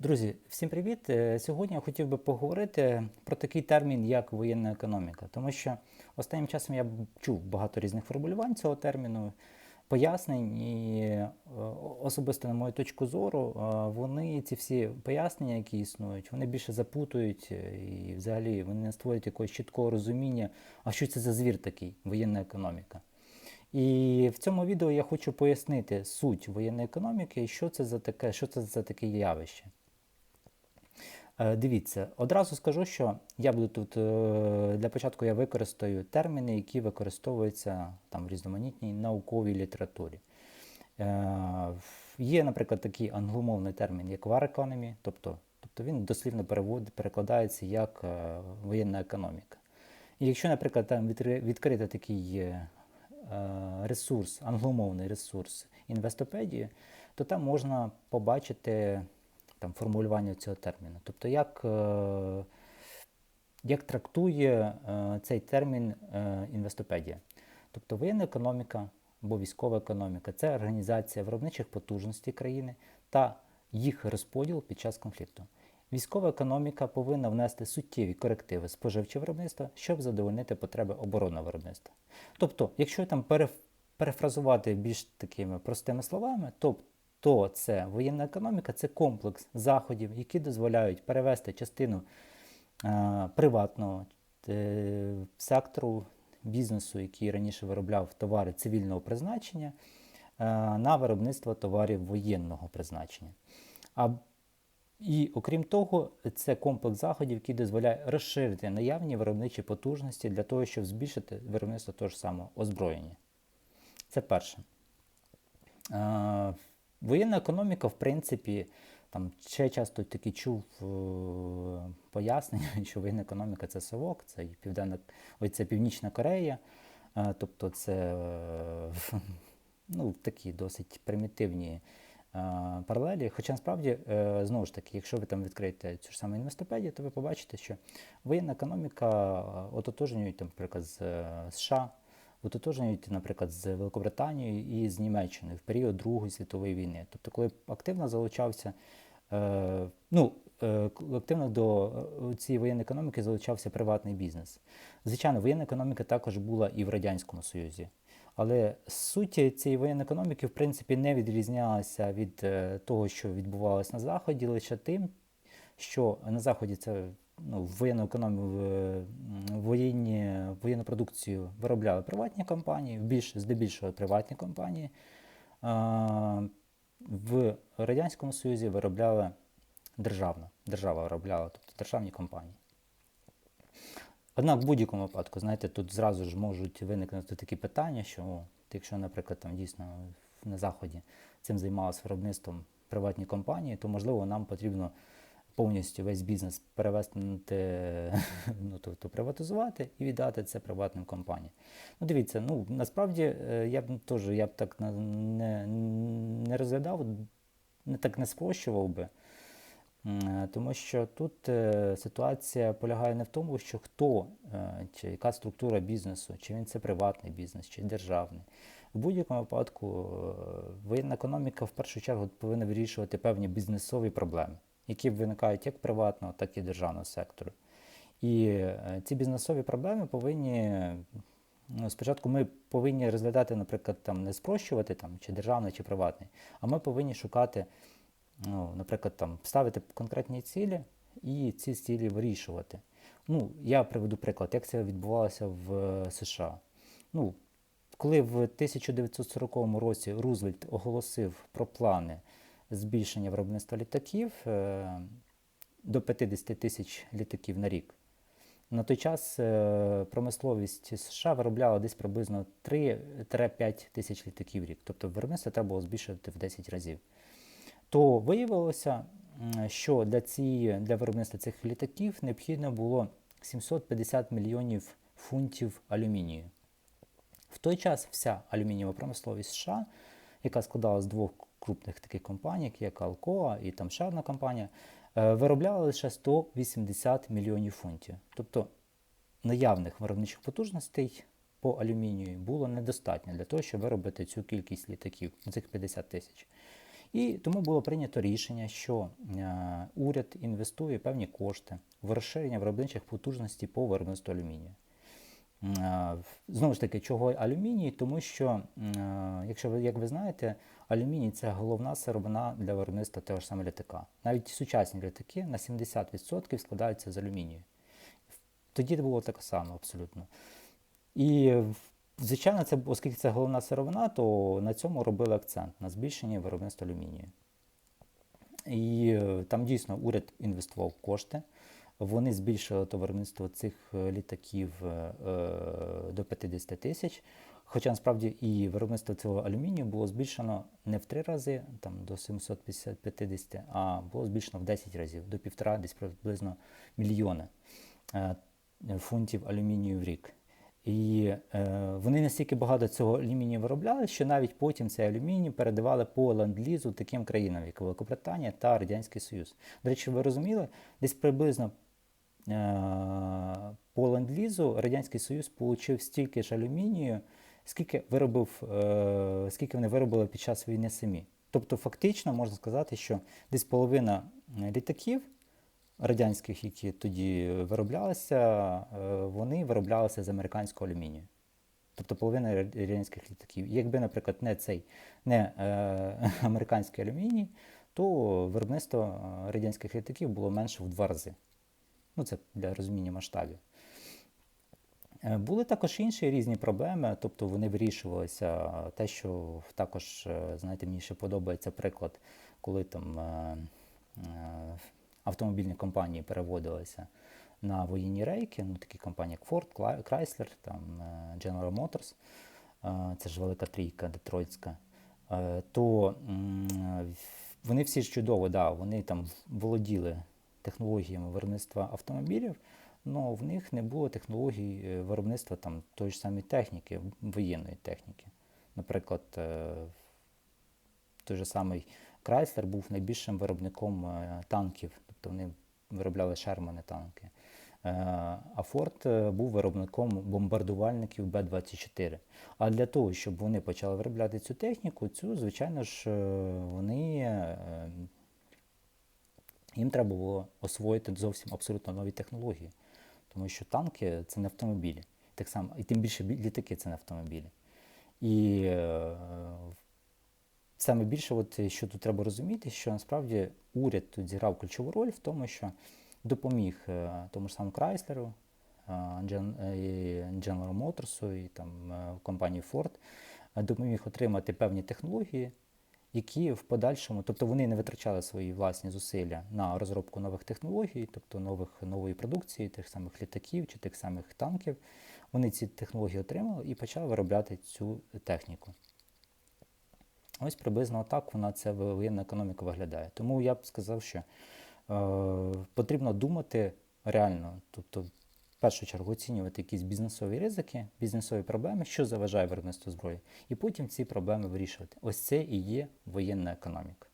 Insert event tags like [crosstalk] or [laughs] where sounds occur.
Друзі, всім привіт! Е, Сьогодні я хотів би поговорити про такий термін, як воєнна економіка, тому що останнім часом я чув багато різних формулювань цього терміну, пояснень, і е, особисто на мою точку зору, е, вони ці всі пояснення, які існують, вони більше запутують і взагалі вони не створюють якогось чіткого розуміння, а що це за звір такий, воєнна економіка. І в цьому відео я хочу пояснити суть воєнної економіки що це за таке, що це за таке явище. Е, Дивіться, одразу скажу, що я буду тут е, для початку я використаю терміни, які використовуються там в різноманітній науковій літературі. Е, Є, наприклад, такий англомовний термін, як war economy, тобто, тобто він дослівно перекладається як воєнна економіка. І якщо, наприклад, там відкрити такий ресурс, англомовний ресурс інвестопедії, то там можна побачити там, формулювання цього терміну. Тобто, як, е, як трактує е, цей термін е, інвестопедія. Тобто воєнна економіка або військова економіка це організація виробничих потужностей країни та їх розподіл під час конфлікту. Військова економіка повинна внести суттєві корективи в споживче виробництво, щоб задовольнити потреби оборонного виробництва. Тобто, якщо там переф- перефразувати більш такими простими словами, то, то це воєнна економіка це комплекс заходів, які дозволяють перевести частину е, приватного е, сектору бізнесу, який раніше виробляв товари цивільного призначення, е, на виробництво товарів воєнного призначення. А і окрім того, це комплекс заходів, який дозволяє розширити наявні виробничі потужності для того, щоб збільшити виробництво того ж самого озброєння. Це перше. Воєнна економіка, в принципі, там ще часто таки чув е, пояснення, [laughs] що воєнна економіка це совок, це південна, ой, це Північна Корея, е, тобто це е, [laughs] ну, такі досить примітивні паралелі. Хоча насправді, знову ж таки, якщо ви там відкриєте цю ж саму інвестопедію, то ви побачите, що воєнна економіка ототожнюють, там, наприклад, з США, ототожнюють, наприклад, з Великобританією і з Німеччиною в період Другої світової війни. Тобто, коли активно залучався, е, ну, е, активно до е, цієї воєнної економіки залучався приватний бізнес. Звичайно, воєнна економіка також була і в Радянському Союзі. Але суть цієї воєнної економіки, в принципі, не відрізнялася від того, що відбувалося на Заході, лише тим, що на Заході це ну, воєнну економію, е, воєнні, воєнну продукцію виробляли приватні компанії, більш, здебільшого приватні компанії. В Радянському Союзі виробляла державна, держава виробляла, тобто державні компанії. Однак в будь-якому випадку, знаєте, тут зразу ж можуть виникнути такі питання, що о, якщо, наприклад, там дійсно на Заході цим займалися виробництвом приватні компанії, то можливо нам потрібно повністю весь бізнес перевести, [laughs] ну, тобто приватизувати і віддати це приватним компаніям. Ну, дивіться, ну насправді е, я б теж я б так не, не розглядав, не так не спрощував би. Е, Тому що тут е, ситуація полягає не в тому, що хто чи яка структура бізнесу, чи він це приватний бізнес, чи державний. В будь-якому випадку воєнна економіка в першу чергу повинна вирішувати певні бізнесові проблеми, які виникають як приватного, так і державного сектору. І е, ці бізнесові проблеми повинні. Ну, спочатку ми повинні розглядати, наприклад, там не спрощувати там, чи державний, чи приватний, а ми повинні шукати ну, наприклад, там, ставити конкретні цілі і ці цілі вирішувати. Ну, я приведу приклад, як це відбувалося в е, США. Ну, коли в 1940 році Рузвельт оголосив про плани збільшення виробництва літаків е, до 50 тисяч літаків на рік, на той час е, промисловість США виробляла десь приблизно 3-5 тисяч літаків в рік. Тобто виробництво треба було збільшувати в 10 разів то виявилося, що для, цієї, для виробництва цих літаків необхідно було 750 мільйонів фунтів алюмінію. В той час вся алюмінієва промисловість США, яка складалася з двох крупних таких компаній, як Alcoa і там ще одна компанія, е, виробляла лише 180 мільйонів фунтів. Тобто наявних виробничих потужностей по алюмінію було недостатньо для того, щоб виробити цю кількість літаків, цих 50 тисяч. І тому було прийнято рішення, що е, уряд інвестує певні кошти в розширення виробничих потужностей по виробництву алюмінію. Е, Знову ж таки, чого алюміній? Тому що, е, якщо ви, як ви знаєте, алюміній це головна сировина для виробництва того ж саме літака. Навіть сучасні літаки на 70% складаються з алюмінію. Тоді було таке саме абсолютно. І звичайно, це, оскільки це головна сировина, то на цьому робили акцент на збільшенні виробництва алюмінію. І е, там дійсно уряд інвестував кошти. Вони збільшили то виробництво цих е, літаків е, е, до 50 тисяч. Хоча насправді і виробництво цього алюмінію було збільшено не в три рази, там до 750, а було збільшено в 10 разів, до півтора, десь приблизно мільйони е, фунтів алюмінію в рік. І е, вони настільки багато цього алюмінію виробляли, що навіть потім цей алюміній передавали по ленд-лізу таким країнам, як Великобританія та Радянський Союз. До речі, ви розуміли, десь приблизно по ленд-лізу Радянський Союз отримав стільки ж алюмінію, скільки виробив, е, скільки вони виробили під час війни самі. Тобто, фактично можна сказати, що десь половина е, літаків радянських, які тоді вироблялися, е, вони вироблялися з американського алюмінію. Тобто половина радянських літаків. Якби, наприклад, не цей не е, [laughs] американський алюміній, то виробництво е, радянських літаків було менше в два рази. Ну, це для розуміння масштабів. Е, Були також інші різні проблеми, тобто вони вирішувалися. Те, що також, е, знаєте, мені ще подобається приклад, коли там е, е, автомобільні компанії переводилися на воєнні рейки, ну такі компанії, як Ford, Chrysler, там, е, General Motors, е, це ж велика трійка детройтська, е, то вони всі ж чудово, да, вони там володіли технологіями виробництва автомобілів, але в них не було технологій е, виробництва там тої ж самої техніки, воєнної техніки. Наприклад, е, той же самий Chrysler був найбільшим виробником е, танків, тобто вони виробляли шермани танки. А е, був виробником бомбардувальників Б-24. А для того, щоб вони почали виробляти цю техніку, цю, звичайно ж, вони, їм треба було освоїти зовсім абсолютно нові технології. Тому що танки це не автомобілі. Так само, і тим більше літаки це не автомобілі. І е, саме більше, от, що тут треба розуміти, що насправді уряд тут зіграв ключову роль в тому, що допоміг е, тому ж самому Chrysler, е, Gen- е, і там, е, компанії Ford, е, допоміг отримати певні технології, які в подальшому, тобто вони не витрачали свої власні зусилля на розробку нових технологій, тобто нових, нової продукції, тих самих літаків чи тих самих танків. Вони ці технології отримали і почали виробляти цю техніку. Ось приблизно так вона ця воєнна економіка виглядає. Тому я б сказав, що е, потрібно думати реально, тобто першу чергу оцінювати якісь бізнесові ризики, бізнесові проблеми, що заважає виробництву зброї, і потім ці проблеми вирішувати. Ось це і є воєнна економіка.